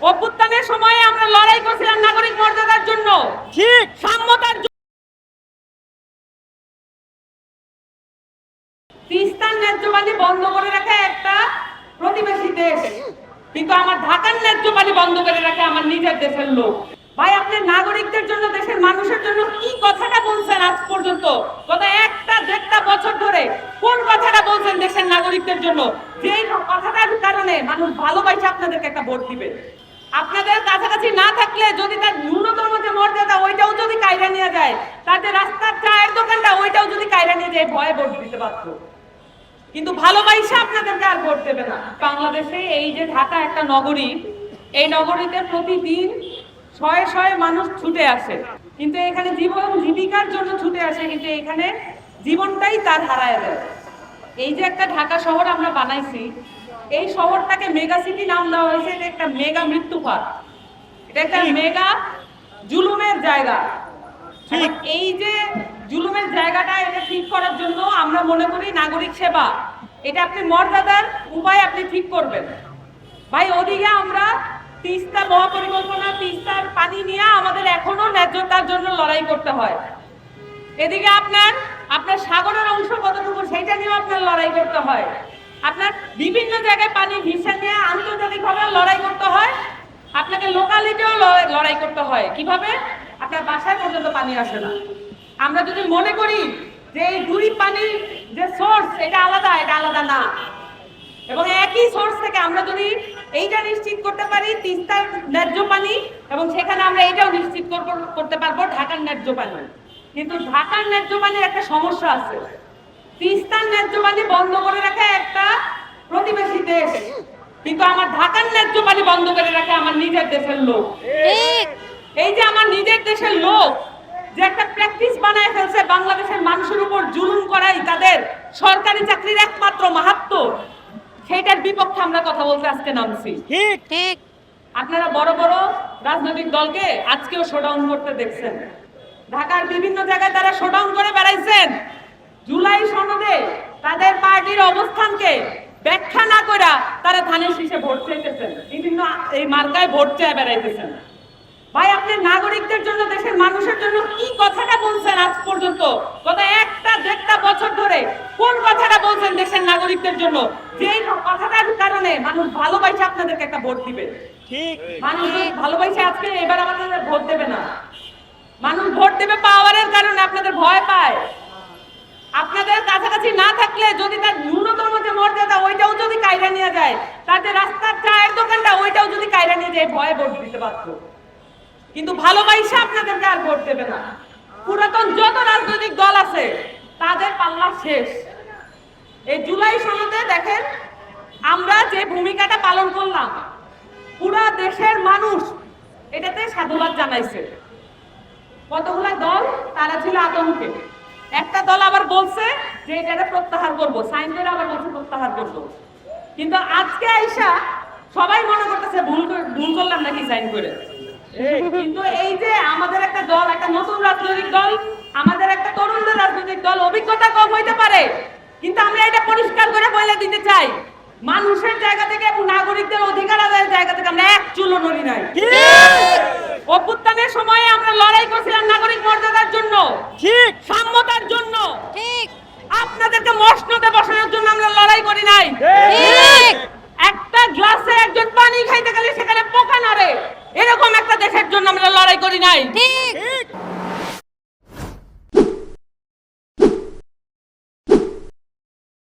অভ্যুত্থানের সময়ে আমরা লড়াই করছিলাম নাগরিক মর্যাদার জন্য। ঠিক। সাম্যতার তিস্তার ন্যায্যবাণী বন্ধ করে রাখা একটা প্রতিবেশী দেশ। কিন্তু আমার ঢাকার ন্যায্যবাণী বন্ধ করে রাখে আমার নিজের দেশের লোক। ভাই আপনি নাগরিকদের জন্য দেশের মানুষের জন্য কি কথাটা বলছেন আজ পর্যন্ত? গত একটা দেড়টা বছর ধরে কোন কথাটা বলছেন দেশের নাগরিকদের জন্য? যেই কথাটার কারণে মানুষ ভালোবাসে আপনাদেরকে একটা ভোট দিবে। আপনাদের কাছাকাছি না থাকলে যদি তার ন্যূনতম যে মর্যাদা, ওইটাও যদি কায়রা নিয়ে যায় যে রাস্তার চায়ের দোকানটা, ওইটাও যদি কায়রা নিয়ে যায়, ভয়ে ভোট দিতে পারত কিন্তু ভালোবাসা আপনাদেরকে আর ভোট দেবে না। বাংলাদেশে এই যে ঢাকা একটা নগরী, এই নগরীতে প্রতিদিন শয়ে শয়ে মানুষ ছুটে আসে। কিন্তু এখানে জীবন জীবিকার জন্য ছুটে আসে, কিন্তু এখানে জীবনটাই তার হারায় দেয়। এই যে একটা ঢাকা শহর আমরা বানাইছি এই শহরটাকে মেগা সিটি নাম দেওয়া হয়েছে এটা একটা মেগা মৃত্যু ফাঁদ এটা একটা মেগা জুলুমের জায়গা। ঠিক। এই যে জুলুমের জায়গাটা এটা ঠিক করার জন্য আমরা মনে করি নাগরিক সেবা। এটা আপনি মর্যাদার উপায় আপনি ঠিক করবেন। ভাই ওদিকে আমরা তিস্তা মহাপরিকল্পনা তিস্তার পানি নিয়ে আমাদের এখনও ন্যায্যতার জন্য লড়াই করতে হয়। এদিকে আপনার আপনার সাগরের অংশ কতটুকু সেইটা নিয়েও আপনার লড়াই করতে হয়। আপনার বিভিন্ন জায়গায় পানি ভিসা নিয়ে আন্তর্জাতিকভাবে লড়াই করতে হয়। আপনাকে লোকালিটিও লড়াই করতে হয়। কীভাবে? আপনার বাসায় পর্যন্ত পানি আসে না। আমরা যদি মনে করি যে এই দুই পানির যে সোর্স এটা আলাদা এটা আলাদা না। এবং একই সোর্স থেকে আমরা যদি এইটা নিশ্চিত করতে পারি তিস্তার ন্যায্য পানি, এবং সেখানে আমরা এইটাও নিশ্চিত করতে পারব, ঢাকার ন্যায্য পানি। কিন্তু ঢাকার ন্যায্য পানির একটা সমস্যা আছে। তিস্তার ন্যায্য পানি বন্ধ করে রাখা একটা প্রতিবেশী দেশ। কিন্তু আমার ঢাকার ন্যায্য পানি বন্ধ করে রাখে আমার নিজের দেশের লোক। এই যে আমার নিজের দেশের লোক যে একটা প্র্যাকটিস বানায় ফেলছে বাংলাদেশের মানুষের উপর জুলুম করাই তাদের সরকারি চাকরির একমাত্র মাহাত্ম সেইটার বিপক্ষে আমরা কথা বলতে আজকে নামছি। ঠিক। ঠিক। আপনারা বড় বড় রাজনৈতিক দলকে আজকেও শোডাউন করতে দেখছেন। ঢাকার বিভিন্ন জায়গায় তারা শোডাউন জুলাই সনদে তাদের পার্টির অবস্থানকে ব্যাখ্যা না করা তারা ধানের শীষে ভোট চাইতেছেন। বিভিন্ন এই মার্কায় ভোট চেয়ে বেড়াইতেছেন। ভাই আপনি নাগরিকদের জন্য দেশের মানুষের জন্য কি কথাটা বলছেন আজ পর্যন্ত? গত একটা দেড়টা বছর ধরে কোন কথাটা বলছেন দেশের নাগরিকদের জন্য? যেই কথাটার কারণে মানুষ ভালোবাসে আপনাদেরকে একটা ভোট দিবে। ঠিক। মানুষ ভালোবাসে আজকে এবার আমাদের ভোট দেবে না। মানুষ ভোট দেবে পাওয়ারের কারণে আপনাদের ভয় পায়। থাকলে যদি তার ন্যূনতম যে মর্যাদা, ওইটাও যদি কায়রা নিয়ে যায় তাতে রাস্তার চায়ের দোকানটা, ওইটাও যদি কায়রা নিয়ে যায়, ভয়ে ভোট দিতে পারতো কিন্তু ভালোবাসা আপনাদেরকে আর ভোট দেবে না। পুরাতন যত রাজনৈতিক দল আছে, তাদের পাল্লা শেষ। এই জুলাই সনদে দেখেন, আমরা যে ভূমিকাটা পালন করলাম, পুরা দেশের মানুষ এটাতে সাধুবাদ জানাইছে। কতগুলা দল, তারা ছিল আতঙ্কে। একটা দল আবার বলছে যে এটাকে প্রত্যাহার করব সাইন করে আবার বলছে প্রত্যাহার করব। কিন্তু আজকে আইসা সবাই মনে করতেছে ভুল ভুল করলাম নাকি সাইন করে। কিন্তু এই যে আমাদের একটা দল একটা নতুন রাজনৈতিক দল আমাদের একটা তরুণদের রাজনৈতিক দল অভিজ্ঞতা কম হইতে পারে। কিন্তু আমরা এটা পরিষ্কার করে বলে দিতে চাই মানুষের জায়গা থেকে এবং নাগরিকদের অধিকার আদায়ের জায়গা থেকে আমরা এক চুলো নড়ি নাই। অভ্যুত্থানের সময়ে আমরা লড়াই করছিলাম নাগরিক মর্যাদার জন্য ঠিক। সাম্যতার জন্য। ঠিক। আপনাদেরকে মসনদে বসানোর জন্য আমরা লড়াই করি নাই। ঠিক। একটা গ্লাসে একজন পানি খাইতে গেলে সেখানে পোকা নড়ে। এরকম একটা দেশের জন্য আমরা লড়াই করি নাই। ঠিক।